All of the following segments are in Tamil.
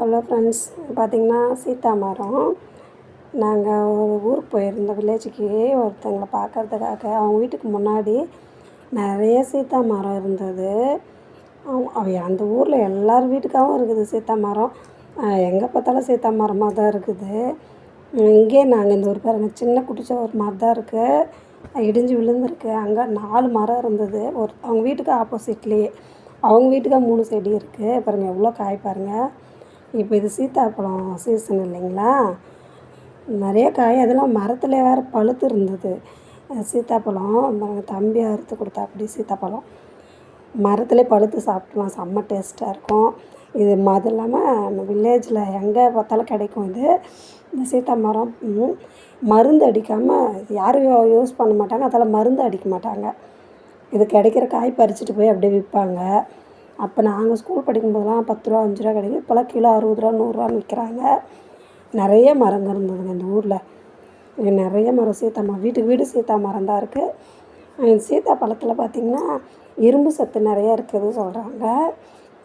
ஹலோ ஃப்ரெண்ட்ஸ் பார்த்திங்கன்னா சீத்தா மரம். நாங்கள் ஒரு ஊருக்கு போயிருந்தோம் வில்லேஜுக்கு ஒருத்தவங்கள பார்க்கறதுக்காக அவங்க வீட்டுக்கு முன்னாடி நிறைய சீத்தா மரம் இருந்தது. அவங்க அவ அந்த ஊரில் எல்லார் வீட்டுக்காகவும் இருக்குது சீத்தா மரம். எங்கே பார்த்தாலும் சீத்தா மரமாக தான் இருக்குது. இங்கே நாங்கள் இந்த ஒரு பாருங்கள் சின்ன குட்டிச்ச ஒரு மரம் தான் இருக்குது இடிஞ்சு விழுந்திருக்கு. அங்கே நாலு மரம் இருந்தது. ஒரு அவங்க வீட்டுக்கு ஆப்போசிட்லேயே அவங்க வீட்டுக்கு மூணு செடி இருக்குது பாருங்கள் எவ்வளோ காய் பாருங்கள் இப்போ இது சீத்தாப்பழம் சீசன் இல்லைங்களா? நிறைய காய் அதெல்லாம் மரத்தில் வேறு பழுத்து இருந்தது. சீத்தாப்பழம் தம்பி அறுத்து கொடுத்தா அப்படி சீத்தாப்பழம். மரத்தில் பழுத்து சாப்பிட்லாம் செம்ம டேஸ்ட்டாக இருக்கும். இது அது இல்லாமல் நம்ம வில்லேஜில் எங்கே பார்த்தாலும் கிடைக்கும் இது. இந்த சீத்தா மரம் மருந்து அடிக்காமல் யாரும் யூஸ் பண்ண மாட்டாங்க. அதால் மருந்து அடிக்க மாட்டாங்க. இது கிடைக்கிற காய் பறிச்சுட்டு போய் அப்படியே விற்பாங்க. அப்போ நாங்கள் ஸ்கூல் படிக்கும்போதெல்லாம் பத்து ரூபா அஞ்சு ரூபா கிடைக்கும் இப்போல்லாம் கிலோ அறுபது ரூபா நூறுரூவான்னு விற்கிறாங்க. நிறைய மரங்கள் இருந்ததுங்க இந்த ஊரில். இங்கே நிறைய மரம் சீத்தா மரம் வீட்டுக்கு வீடு சீத்தா மரம் தான் இருக்குது சீத்தா பழத்தில் பார்த்திங்கன்னா இரும்பு சத்து நிறையா இருக்குது சொல்கிறாங்க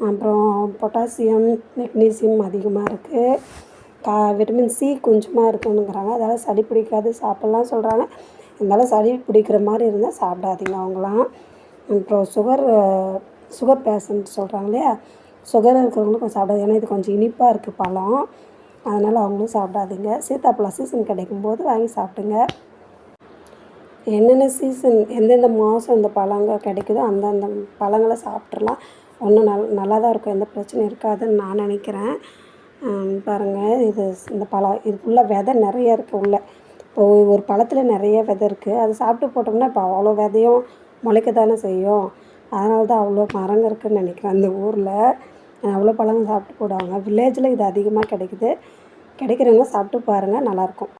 அப்புறம் பொட்டாசியம் மெக்னீசியம் அதிகமாக இருக்குது கா விட்டமின் சி கொஞ்சமாக இருக்குதுங்கிறாங்க அதால் சளி பிடிக்காது சாப்பிட்லாம் சொல்கிறாங்க இருந்தாலும் சளி பிடிக்கிற மாதிரி இருந்தால் சாப்பிடாதீங்க அவங்களாம். அப்புறம் சுகர் சுகர் பேஷண்ட் சொல்கிறாங்க இல்லையா? சுகர் இருக்கிறவங்களும் கொஞ்சம் சாப்பிடாது. ஏன்னா இது கொஞ்சம் இனிப்பாக இருக்குது பழம். அதனால் அவங்களும் சாப்பிடாதீங்க. சீத்தாப்பழம் சீசன் கிடைக்கும்போது வாங்கி சாப்பிடுங்க. என்னென்ன சீசன் எந்தெந்த மாதம் இந்த பழங்கள் கிடைக்குதோ அந்தந்த பழங்களை சாப்பிட்றலாம் ஒன்றும் நல் நல்லா தான் இருக்கும். எந்த பிரச்சனையும் இருக்காதுன்னு நான் நினைக்கிறேன். பாருங்கள் இது இந்த பழம் இது ஃபுல்லாக விதை நிறைய இருக்குது உள்ளே. இப்போ ஒரு பழத்தில் நிறைய விதை இருக்குது அது சாப்பிட்டு போட்டோம்னா இப்போ அவ்வளோ விதையும் முளைக்க தானே செய்யும். அதனால தான் அவ்வளோ மரங்கள் இருக்குதுன்னு நினைக்கிறேன். அந்த ஊரில் அவ்வளோ பழங்கள் சாப்பிட்டு போடுவாங்க. வில்லேஜில் இது அதிகமாக கிடைக்குது. கிடைக்கிறவங்க சாப்பிட்டு பாருங்கள் நல்லாயிருக்கும்